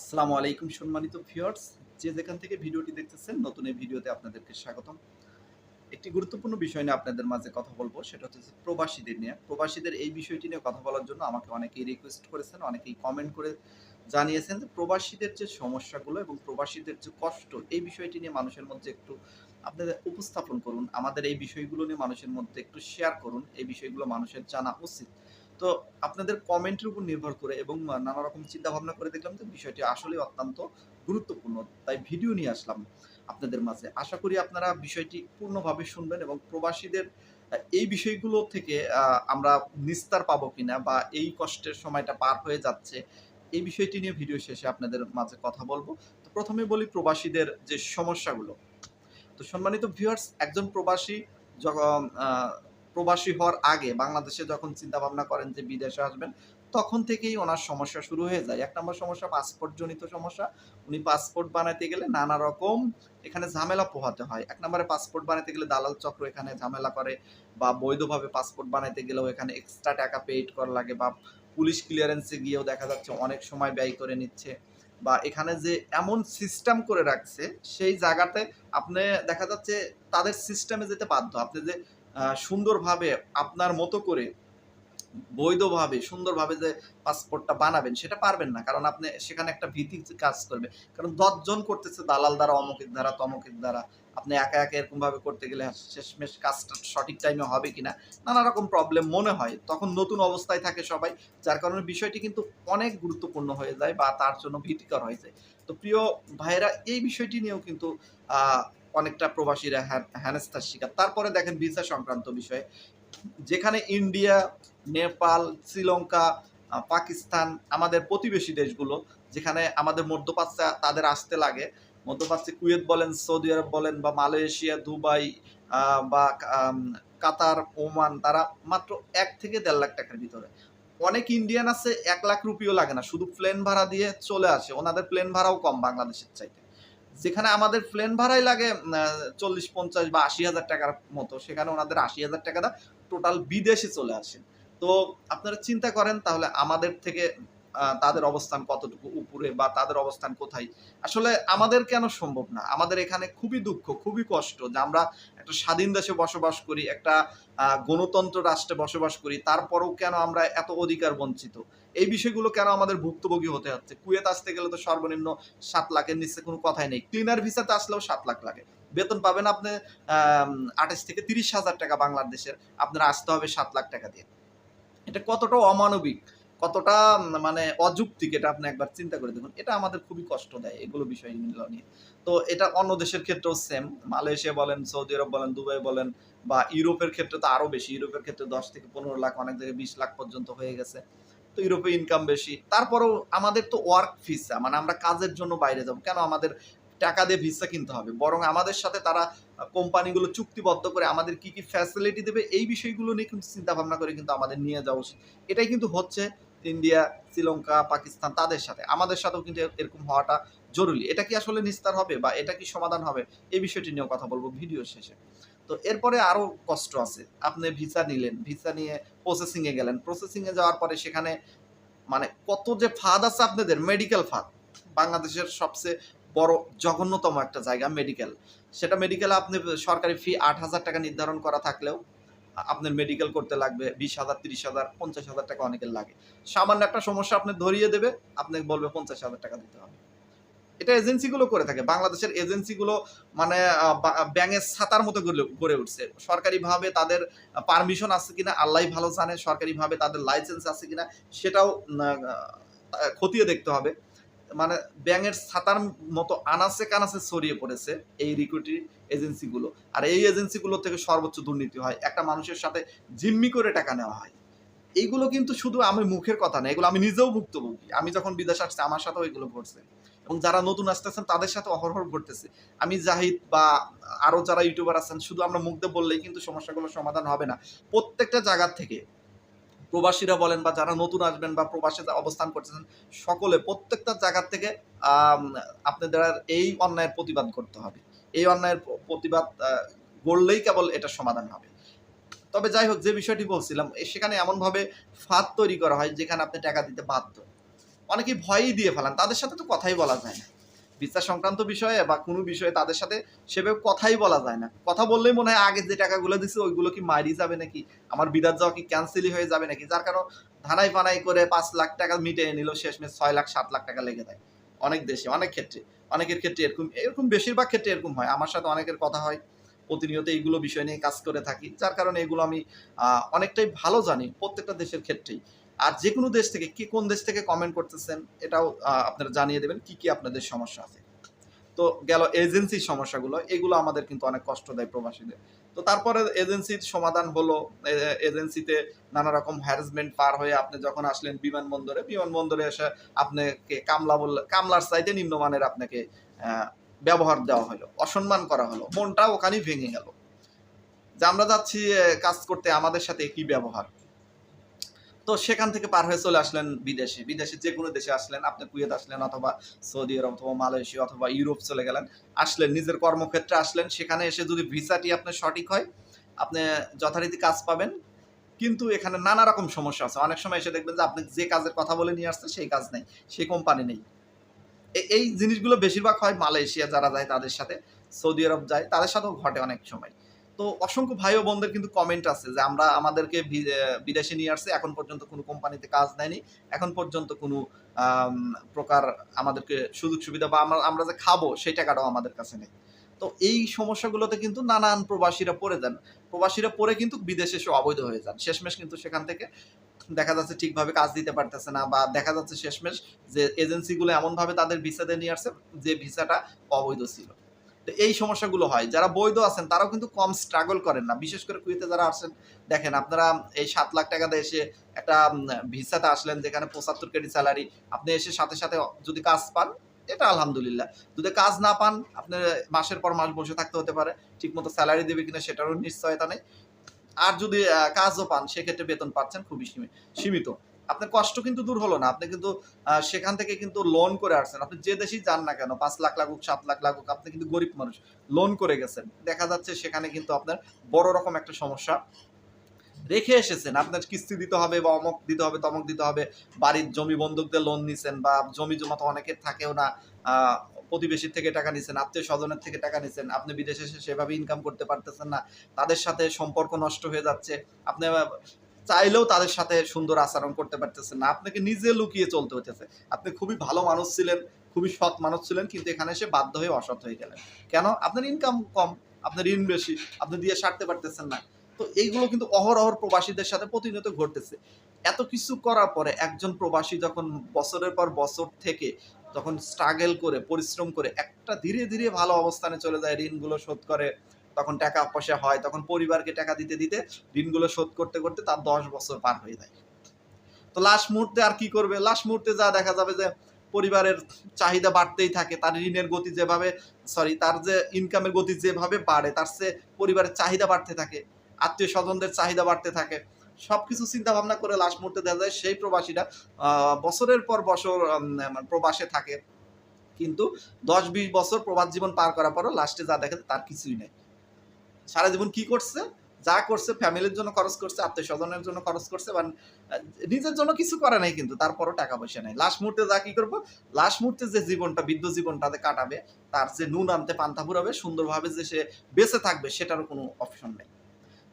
আসসালামু আলাইকুম সম্মানিত ভিউয়ার্স। যে যেখান থেকে ভিডিওটি দেখতেছেন, নতুন এই ভিডিওতে আপনাদেরকে স্বাগতম। একটি গুরুত্বপূর্ণ বিষয় নিয়ে আপনাদের মাঝে কথা বলব, সেটা হচ্ছে প্রবাসীদের নিয়ে। প্রবাসীদের এই বিষয়টি নিয়ে কথা বলার জন্য আমাকে অনেকেই রিকোয়েস্ট করেছেন, অনেকেই কমেন্ট করে জানিয়েছেন যে প্রবাসীদের যে সমস্যাগুলো এবং প্রবাসীদের যে কষ্ট, এই বিষয়টি নিয়ে মানুষের মধ্যে একটু আপনাদের উপস্থাপন করুন। আমাদের এই বিষয়গুলো নিয়ে মানুষের মধ্যে একটু শেয়ার করুন। এই বিষয়গুলো মানুষের জানা উচিত। তো আপনাদের কমেন্টের উপর নির্ভর করে এবং নানা রকম চিন্তা ভাবনা করে দেখলাম যে বিষয়টি আসলে অত্যন্ত গুরুত্বপূর্ণ। তাই ভিডিও নিয়ে আসলাম আপনাদের মাঝে। আশা করি আপনারা বিষয়টি পূর্ণভাবে শুনবেন এবং প্রবাসীদের এই বিষয়গুলো থেকে আমরা নিস্তার পাবো কিনা বা এই কষ্টের সময়টা পার হয়ে যাচ্ছে, এই বিষয়টি নিয়ে ভিডিও শেষে আপনাদের মাঝে কথা বলব। তো প্রথমে বলি প্রবাসীদের যে সমস্যাগুলো। তো সম্মানিত ভিউয়ার্স একজন প্রবাসী যখন প্রবাসী হওয়ার আগে বাংলাদেশে যখন চিন্তা ভাবনা করেন যে বিদেশে আসবেন, তখন থেকেই ওনার সমস্যা শুরু হয়ে যায়। এক নম্বর সমস্যা পাসপোর্ট জনিত সমস্যা। উনি পাসপোর্ট বানাতে গেলে নানা রকম এখানে ঝামেলা পোহাতে হয়। এক নম্বরে পাসপোর্ট বানাতে গেলে দালাল চক্র এখানে ঝামেলা করে বা বৈধভাবে পাসপোর্ট বানাতে গেলেও এখানে এক্সট্রা টাকা পেইড করা লাগে বা পুলিশ ক্লিয়ারেন্সে গিয়েও দেখা যাচ্ছে অনেক সময় ব্যয় করে নিচ্ছে বা এখানে যে এমন সিস্টেম করে রাখছে, সেই জায়গাতে আপনি দেখা যাচ্ছে তাদের সিস্টেমে যেতে বাধ্য। আপনি যে সুন্দরভাবে আপনার মতো করে, বৈধভাবে, সুন্দরভাবে যে পাসপোর্টটা বানাবেন, সেটা পারবেন না। কারণ আপনি সেখানে একটা ভীতি কাজ করবে। কারণ দশজন করতেছে দালাল দ্বারা, অমুকের দ্বারা, তমকের দ্বারা। আপনি একা একা এরকমভাবে করতে গেলে শেষমেশ কাজটা সঠিক টাইমে হবে কিনা, নানা রকম প্রবলেম মনে হয়। তখন নতুন অবস্থায় থাকে সবাই, যার কারণে বিষয়টি কিন্তু অনেক গুরুত্বপূর্ণ হয়ে যায় বা তার জন্য ভীতিকর হয়ে যায়। তো প্রিয় ভাইরা এই বিষয়টি নিয়েও কিন্তু অনেকটা প্রবাসীরা হ্যান- হেনস্থার শিকার। তারপরে দেখেন ভিসা সংক্রান্ত বিষয়ে। যেখানে ইন্ডিয়া নেপাল শ্রীলঙ্কা পাকিস্তান আমাদের প্রতিবেশী দেশগুলো, যেখানে আমাদের মধ্যপ্রাচ্যে তাদের আসতে লাগে। মধ্যপ্রাচ্যে কুয়েত বলেন, সৌদি আরব বলেন বা মালয়েশিয়া, দুবাই বা কাতার, ওমান, তারা মাত্র এক থেকে দেড় লাখ টাকার ভিতরে। অনেক ইন্ডিয়ান আছে, এক লাখ রুপিও লাগে না। শুধু প্লেন ভাড়া দিয়ে চলে আসে। ওনাদের প্লেন ভাড়াও কম বাংলাদেশের চাইতে। যেখানে আমাদের প্লেন ভাড়াই লাগে চল্লিশ, পঞ্চাশ বা আশি হাজার টাকার মতো, সেখানে ওনাদের আশি হাজার টাকাটা টোটাল বিদেশে চলে আসে তো আপনারা চিন্তা করেন, তাহলে আমাদের থেকে তাদের অবস্থান কতটুকু উপরে বা তাদের অবস্থান কোথায়? আসলে আমাদের কেন সম্ভব না? আমাদের এখানে খুবই দুঃখ, খুবই কষ্ট যে আমরা একটা স্বাধীন দেশে বসবাস করি, একটা গণতন্ত্র রাষ্ট্রে বসবাস করি, তারপরেও কেন আমরা এত অধিকার বঞ্চিত? এই বিষয়গুলো কেন আমাদের ভুক্তভোগী হতে হচ্ছে? কুয়েত আসতে গেলে তো সর্বনিম্ন সাত লাখের নিচে কোনো কথাই নেই। ক্লিনার ভিসাতে আসলেও সাত লাখ লাগে। বেতন পাবেন আপনি আঠাশ থেকে তিরিশ হাজার টাকা বাংলাদেশের। আপনার আসতে হবে সাত লাখ টাকা দিয়ে। এটা কতটা অমানবিক? কতটা মানে অযৌক্তিক এটা আপনি একবার চিন্তা করে দেখুন। এটা আমাদের খুবই কষ্ট দেয় এগুলো বিষয়গুলো নিয়ে। তো এটা অন্য দেশের ক্ষেত্রেও সেম মালয়েশিয়া বলেন, সৌদি আরব বলেন, দুবাই বলেন বা ইউরোপের ক্ষেত্রে তো আরও বেশি। ইউরোপের ক্ষেত্রে দশ থেকে পনেরো লাখ, অনেক জায়গায় বিশ লাখ পর্যন্ত হয়ে গেছে। তো ইউরোপে ইনকাম বেশি। তারপরেও আমাদের তো ওয়ার্ক ভিসা মানে আমরা কাজের জন্য বাইরে যাব। কেন? আমাদের টাকা দিয়ে ভিসা কিনতে হবে। বরং আমাদের সাথে তারা কোম্পানিগুলো চুক্তিবদ্ধ করে আমাদের কি কি ফ্যাসিলিটি দেবে, এই বিষয়গুলো নিয়ে কিন্তু চিন্তা ভাবনা করে কিন্তু আমাদের নিয়ে যাওয়া উচিত। এটাই কিন্তু হচ্ছে ইন্ডিয়া, শ্রীলঙ্কা, পাকিস্তান তাদের সাথে। আমাদের সাথেও কিন্তু এরকম হওয়াটা জরুরি। এটা কি আসলে নিস্তার হবে বা এটা কি সমাধান হবে, এই বিষয়টি নিয়েও কথা বলব ভিডিও শেষে। তো এরপরে আরও কষ্ট আছে। আপনি ভিসা নিলেন ভিসা নিয়ে প্রসেসিংয়ে গেলেন। প্রসেসিংয়ে যাওয়ার পরে সেখানে মানে কত যে ফাঁদ আছে আপনাদের মেডিকেল ফাঁদ। বাংলাদেশের সবচেয়ে বড় জঘন্যতম একটা জায়গা মেডিকেল সেটা মেডিকেলে আপনি সরকারি ফি আট হাজার টাকা নির্ধারণ করা থাকলেও আপনার মেডিকেল করতে লাগবে বিশ হাজার, তিরিশ হাজার, পঞ্চাশ হাজার টাকা অনেকের লাগে। সামান্য একটা সমস্যা আপনি ধরিয়ে দেবে আপনি বলবে পঞ্চাশ হাজার টাকা দিতে হবে। এটা এজেন্সিগুলো করে থাকে। বাংলাদেশের এজেন্সিগুলো মানে ব্যাঙের ছাতার মতো গড়ে- উঠছে। সরকারিভাবে তাদের পারমিশন আছে কিনা, আল্লাহ ভালো জানে সরকারিভাবে তাদের লাইসেন্স আছে কিনা, সেটাও খতিয়ে দেখতে হবে। মানে ব্যাঙের ছাতার মতো আনাচে কানাচে ছড়িয়ে পড়েছে এই রিক্রুটিং এজেন্সিগুলো আর এই এজেন্সিগুলো থেকে সর্বোচ্চ দুর্নীতি হয়। একটা মানুষের সাথে জিম্মি করে টাকা নেওয়া হয়। এইগুলো কিন্তু শুধু আমি মুখের কথা না, এগুলো আমি নিজেও ভুক্তভোগী। আমি যখন বিদেশ আসছি, আমার সাথেও এগুলো ঘটছে। এবং যারা নতুন আসতেছেন, তাদের সাথে অহরহ ঘটতেছে। আমি জাহিদ বা আরও যারা ইউটিউবার আছেন, শুধু আমরা মুখ দিয়ে বললেই কিন্তু সমস্যাগুলো সমাধান হবে না। প্রত্যেকটা জায়গার থেকে প্রবাসীরা বলেন বা যারা নতুন আসবেন বা প্রবাসে অবস্থান করতেছেন, সকলে প্রত্যেকটা জায়গার থেকে আপনাদের এই অন্যায়ের প্রতিবাদ করতে হবে। এই অন্যায়ের প্রতিবাদ গড়লেই কেবল এটা সমাধান হবে। তবে যাই হোক, যে বিষয়টি বলছিলাম সেখানে এমনভাবে ফাঁদ তৈরি করা হয় যেখানে আপনি টাকা দিতে বাধ্য। অনেকেই ভয়ই দিয়ে ফেলান, তাদের সাথে তো কথাই বলা যায় না। ভিসা সংক্রান্ত বিষয়ে বা কোনো বিষয়ে তাদের সাথে সেভাবে কথাই বলা যায় না। কথা বললেই মনে হয় আগে যে টাকাগুলো দিচ্ছে ওইগুলো কি মারি যাবে নাকি? আমার বিদাত যাওয়া কি ক্যান্সেলই হয়ে যাবে নাকি? যার কারণ ধানাই ফানাই করে পাঁচ লাখ টাকা মিটিয়ে নিল, শেষমেশ ছয় লাখ, সাত লাখ টাকা লেগে দেয় অনেক দেশে, অনেক ক্ষেত্রে, অনেকের ক্ষেত্রে এরকম এরকম বেশিরভাগ ক্ষেত্রে এরকম হয়। আমার সাথে অনেকের কথা হয়, প্রতিনিয়ত এইগুলো বিষয় নিয়ে কাজ করে থাকি। যার কারণে এগুলো আমি অনেকটাই ভালো জানি প্রত্যেকটা দেশের ক্ষেত্রেই। আর যে কোনো দেশ থেকে কি কোন দেশ থেকে কমেন্ট করতেছেন, এটাও আপনারা জানিয়ে দেবেন কি কি আপনাদের সমস্যা আছে। তো গেল এজেন্সির সমস্যাগুলো, এগুলো আমাদের কিন্তু অনেক কষ্ট দেয় প্রবাসীদের। তো তারপরে এজেন্সির সমাধান হলো এজেন্সিতে নানা রকম হ্যারাসমেন্ট পার হয়ে আপনি যখন আসলেন বিমানবন্দরে বিমানবন্দরে এসে আপনাকে কামলা বললে কামলার চাইতে নিম্নমানের আপনাকে ব্যবহার দেওয়া হলো, অসম্মান করা হলো মনটা ওখানেই ভেঙে গেল। যে আমরা যাচ্ছি কাজ করতে আমাদের সাথে কি ব্যবহার? তো সেখান থেকে পার হয়ে চলে আসলেন বিদেশে। বিদেশে যে কোনো দেশে আসলেন, আপনি কুয়েত আসলেন অথবা সৌদি আরব অথবা মালয়েশিয়া অথবা ইউরোপ চলে গেলেন, আসলেন, নিজের কর্মক্ষেত্রে আসলেন, সেখানে এসে যদি ভিসাটি আপনার সঠিক হয়, আপনি যথারীতি কাজ পাবেন। কিন্তু এখানে নানা রকম সমস্যা আছে। অনেক সময় এসে দেখবেন যে আপনি যে কাজের কথা বলে নিয়ে আসছে, সেই কাজ নেই সেই কোম্পানি নেই। এই জিনিসগুলো বেশিরভাগ হয় মালয়েশিয়া যারা যায় তাদের সাথে, সৌদি আরব যায়, তাদের সাথেও ঘটে অনেক সময়। তো অসংখ্য ভাই ও বোনদের কিন্তু কমেন্ট আছে যে আমরা আমাদেরকে বিদেশে নিয়ে আসছে, এখন পর্যন্ত কোনো কোম্পানিতে কাজ দেয়নি, এখন পর্যন্ত কোনো প্রকার আমাদেরকে সুযোগ সুবিধা বা আমরা আমরা যে খাব সেই টাকাটাও আমাদের কাছে নেই। তো এই সমস্যাগুলোতে কিন্তু নানান প্রবাসীরা পড়ে যান। প্রবাসীরা পড়ে কিন্তু বিদেশে এসে অবৈধ হয়ে যান। শেষমেশ কিন্তু সেখান থেকে দেখা যাচ্ছে ঠিকভাবে কাজ দিতে পারতেছে না বা দেখা যাচ্ছে শেষমেশ যে এজেন্সিগুলো এমনভাবে তাদের ভিসা দিয়ে নিয়ে আসছে যে ভিসাটা অবৈধ ছিল। তো এই সমস্যাগুলো হয়। যারা বৈধ আছেন, তারাও কিন্তু কম স্ট্রাগল করেন না। বিশেষ করে কুয়েতে যারা আসেন, দেখেন আপনারা এই সাত লাখ টাকা দিয়ে এসে একটা ভিসাতে আসলেন, যেখানে পঁচাত্তর কেডি স্যালারি আপনি এসে সাথে সাথে যদি কাজ পান, এটা আলহামদুলিল্লাহ। যদি কাজ না পান, আপনার মাসের পর মাস বসে থাকতে হতে পারে, ঠিকমতো স্যালারি দেবে কিনা সেটারও নিশ্চয়তা নেই। আর যদি কাজও পান, সেক্ষেত্রে বেতন পাচ্ছেন খুবই সীমিত। আপনার কষ্ট কিন্তু দূর হলো না। আপনি কিন্তু সেখান থেকে কিন্তু লোন করে আসছেন। আপনি যে দেশেই যান না কেন, পাঁচ লাখ লাগুক, সাত লাখ লাগুক, আপনি কিন্তু গরিব মানুষ লোন করে গেছেন। দেখা যাচ্ছে সেখানে কিন্তু আপনার বড় রকম একটা সমস্যা। রেখে এসেছেন, আপনার কিস্তি দিতে হবে বা অমক দিতে হবে, তমক দিতে হবে। বাড়ির জমি বন্ধক দিয়ে লোন নিছেন বা জমি জমা তো অনেকের থাকেও না প্রতিবেশীর থেকে টাকা নিছেন আত্মীয় স্বজনের থেকে টাকা নিছেন। আপনি বিদেশে সেভাবে ইনকাম করতে পারতেছেন না। তাদের সাথে সম্পর্ক নষ্ট হয়ে যাচ্ছে। আপনি চাইলেও তাদের সাথে সুন্দর আচরণ করতে পারতেছেন না। আপনাকে নিজে লুকিয়ে চলতে হতেছে আপনি খুবই ভালো মানুষ ছিলেন, খুবই সৎ মানুষ ছিলেন, কিন্তু এখানে এসে বাধ্য হয়ে অসৎ হয়ে গেলেন। কেন? আপনার ইনকাম কম, আপনার ঋণ বেশি, আপনি দিয়ে সারতে পারতেছেন না। তো এইগুলো কিন্তু অহরহর প্রবাসীদের সাথে প্রতিনিয়ত ঘটতেছে। এত কিছু করার পরে একজন প্রবাসী যখন বছরের পর বছর থেকে যখন স্ট্রাগল করে, পরিশ্রম করে, একটা ধীরে ধীরে ভালো অবস্থানে চলে যায়, ঋণগুলো শোধ করে তখন টাকা পয়সা হয়, তখন পরিবারকে টাকা দিতে দিতে ঋণগুলো শোধ করতে করতে তার দশ বছর পার হয়ে যায়। তো লাস্ট মুহূর্তে আর কি করবে? লাস্ট মুহূর্তে যা দেখা যাবে যে পরিবারের চাহিদা বাড়তেই থাকে, তার ঋণের গতি যেভাবে সরি তার যে ইনকামের গতি যেভাবে বাড়ে, তার সে পরিবারের চাহিদা বাড়তে থাকে, আত্মীয় স্বজনদের চাহিদা বাড়তে থাকে, সবকিছু চিন্তা ভাবনা করে লাস্ট মুহূর্তে দেখা যায় সেই প্রবাসীরা বছরের পর বছর মানে প্রবাসে থাকে। কিন্তু দশ বিশ বছর প্রবাস জীবন পার করার পরও লাস্টে যা দেখে তার কিছুই নেই। সারা জীবন কি করছে, যা করছে, ফ্যামিলির জন্য খরচ করছে আত্মীয় স্বজনের জন্য খরচ করছে বা নিজের জন্য কিছু করে নাই কিন্তু, তারপরও টাকা পয়সা নেই। লাস্ট মুহূর্তে যা কি করব, লাস্ট মুহূর্তে যে জীবনটা বৃদ্ধ জীবনটাতে কাটাবে, তার যে নুন আনতে, পান্তা ফুরাবে সুন্দরভাবে যে সে বেঁচে থাকবে, সেটারও কোনো অপশন নেই।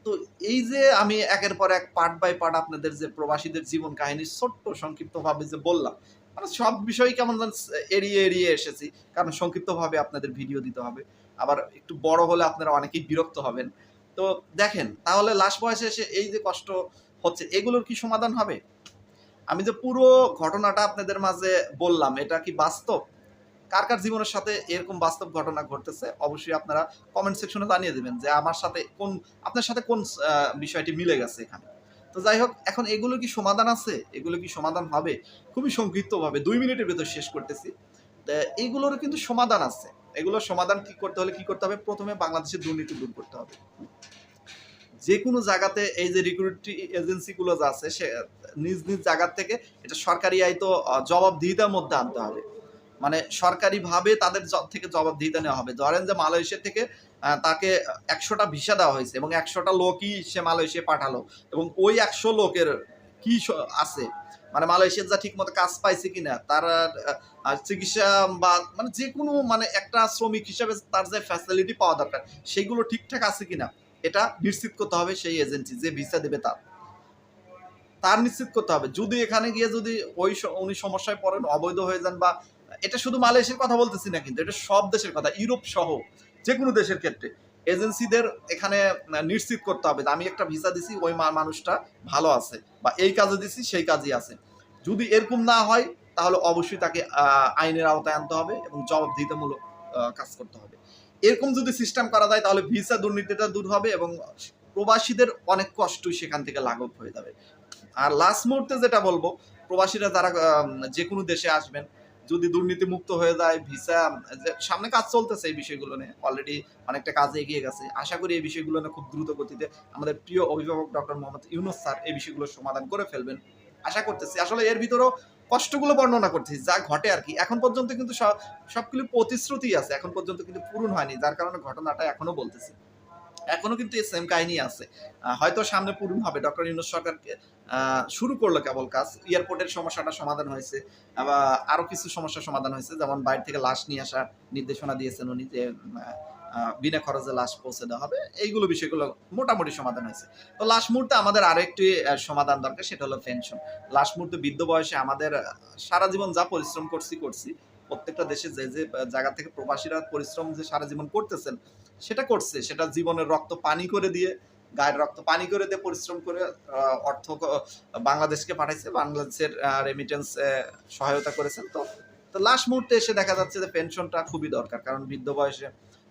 তো এই যে আমি একের পর এক পার্ট বাই পার্ট আপনাদের যে প্রবাসীদের জীবন কাহিনী, ছোট্ট, সংক্ষিপ্তভাবে যে বললাম মানে সব বিষয় কেমন এড়িয়ে এড়িয়ে এসেছি, কারণ সংক্ষিপ্তভাবে আপনাদের ভিডিও দিতে হবে। আবার একটু বড় হলে আপনারা অনেকেই বিরক্ত হবেন। তো দেখেন, তাহলে লাস্ট বয়সে এসে এই যে কষ্ট হচ্ছে, এগুলোর কি সমাধান হবে? আমি যে পুরো ঘটনাটা আপনাদের মাঝে বললাম, এটা কি বাস্তব? কার কার জীবনের সাথে এরকম বাস্তব ঘটনা ঘটতেছে? অবশ্যই আপনারা কমেন্ট সেকশনে জানিয়ে দেবেন যে আমার সাথে কোন, আপনার সাথে কোন বিষয়টি মিলে গেছে এখানে। তো যাই হোক, এখন এগুলো কি সমাধান আছে? এগুলো কি সমাধান হবে? খুবই সংক্ষিপ্তভাবে, দুই মিনিটের ভেতর শেষ করতেছি। তা এইগুলোরও কিন্তু সমাধান আছে। এগুলোর সমাধান কি করতে হলে কি করতে হবে? প্রথমে বাংলাদেশের দুর্নীতি দূর করতে হবে। যে কোনো জায়গাতে এই যে রিক্রুটি এজেন্সিগুলো আছে, সে নিজ নিজ জায়গা থেকে এটা সরকারি আয় তো জবাবদিহিতার মধ্যে আনতে হবে। মানে সরকারিভাবে তাদের থেকে জবাবদিহিতা নেওয়া হবে। ধরেন যে মালয়েশিয়া থেকে তাকে একশোটা ভিসা দেওয়া হয়েছে এবং একশোটা লোকই সে মালয়েশিয়া পাঠালো এবং ওই একশো লোকের কি আছে? মানে মালয়েশিয়ার যা ঠিক মতো কাজ পাইছে কিনা, তার চিকিৎসা বা মানে যে কোনো মানে একটা শ্রমিক হিসাবে তার যে ফ্যাসিলিটি পাওয়া দরকার, সেগুলো ঠিকঠাক আছে কিনা, এটা নিশ্চিত করতে হবে সেই এজেন্সি যে ভিসা দেবে তার। তার নিশ্চিত করতে হবে। যদি এখানে গিয়ে যদি ওই উনি সমস্যায় পড়েন, অবৈধ হয়ে যান বা, এটা শুধু মালয়েশিয়ার কথা বলতেছি না কিন্তু, এটা সব দেশের কথা, ইউরোপ সহ যে কোনো দেশের ক্ষেত্রে। এজেন্সিদের এখানে নিশ্চিত করতে হবে আমি একটা ভিসা দিছি, ওই মানুষটা ভালো আছে বা এই কাজে দিছি, সেই কাজই আছে। যদি এরকম না হয়, তাহলে অবশ্যই তাকে আইনের আওতায় আনতে হবে এবং জবাবদিহিতামূলক কাজ করতে হবে। এরকম যদি সিস্টেম করা যায়, তাহলে ভিসা দুর্নীতিটা দূর হবে এবং প্রবাসীদের অনেক কষ্টই সেখান থেকে লাঘব হয়ে যাবে। আর লাস্ট মুহূর্তে যেটা বলব, প্রবাসীরা যারা যে কোনো দেশে আসবেন যদি দুর্নীতি মুক্ত হয়ে যায় ভিসা সামনে কাজ চলতেছে এই বিষয়গুলো নিয়ে। অলরেডি অনেকটা কাজে এগিয়ে গেছে। আশা করি এই বিষয়গুলো নিয়ে খুব দ্রুত গতিতে আমাদের প্রিয় অভিভাবক ডক্টর মোহাম্মদ ইউনুস স্যার এই বিষয়গুলোর সমাধান করে ফেলবেন। আশা করতেছি। আসলে এর ভিতরেও কষ্টগুলো বর্ণনা করতেছি, যা ঘটে আর কি। এখন পর্যন্ত কিন্তু সব, সবগুলো প্রতিশ্রুতি আছে। এখন পর্যন্ত কিন্তু পূরণ হয়নি। যার কারণে ঘটনাটা এখনও বলতেছি। এখনও কিন্তু এই সেম কাহিনী আছে। হয়তো সামনে পূরণ হবে। ডক্টর ইউনুস সরকার আহ, শুরু করল কেবল কাজ। এয়ারপোর্টের সমস্যাটা সমাধান হয়েছে আবার আরও কিছু সমস্যার সমাধান হয়েছে। যেমন বাইরে থেকে লাশ নিয়ে আসার নির্দেশনা দিয়েছেন উনি যে বিনা খরচে লাশ পৌঁছে দেওয়া হবে। এইগুলো বিষয়গুলো মোটামুটি সমাধান হয়েছে। তো লাস্ট মুহূর্তে আমাদের আরও একটি সমাধান দরকার সেটা হলো পেনশন। লাস্ট মুহূর্তে বৃদ্ধ বয়সে আমাদের সারা জীবন যা পরিশ্রম করছি করছি প্রত্যেকটা দেশে যে যে জায়গা থেকে প্রবাসীরা পরিশ্রম যে সারা জীবন করতেছেন সেটা করছে। সেটা জীবনের রক্ত পানি করে দিয়ে, গায়ের রক্ত পানি করে দিয়ে পরিশ্রম করে অর্থ বাংলাদেশকে পাঠাইছে, বাংলাদেশের রেমিটেন্স সহায়তা করেছেন। তো তো লাস্ট মুহূর্তে এসে দেখা যাচ্ছে যে পেনশনটা খুবই দরকার। কারণ বৃদ্ধ বয়সে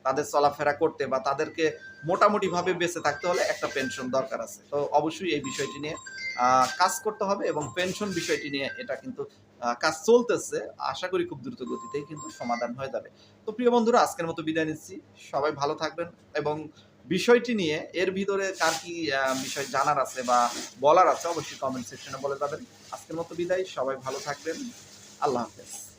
তাদের চলাফেরা করতে বা তাদেরকে মোটামুটি ভাবে বেঁচে থাকতে হলে একটা পেনশন দরকার আছে। তো অবশ্যই এই বিষয়টি নিয়ে কাজ করতে হবে এবং পেনশন বিষয়টি নিয়ে এটা কিন্তু কাজ চলতেছে। আশা করি খুব দ্রুত গতিতেই কিন্তু সমাধান হয়ে যাবে। তো প্রিয় বন্ধুরা, আজকের মতো বিদায় নিচ্ছি। সবাই ভালো থাকবেন এবং বিষয়টি নিয়ে এর ভিতরে কার কি বিষয় জানার আছে বা বলার আছে অবশ্যই কমেন্ট সেকশনে বলে যাবেন। আজকের মতো বিদায়। সবাই ভালো থাকবেন। আল্লাহ হাফেজ।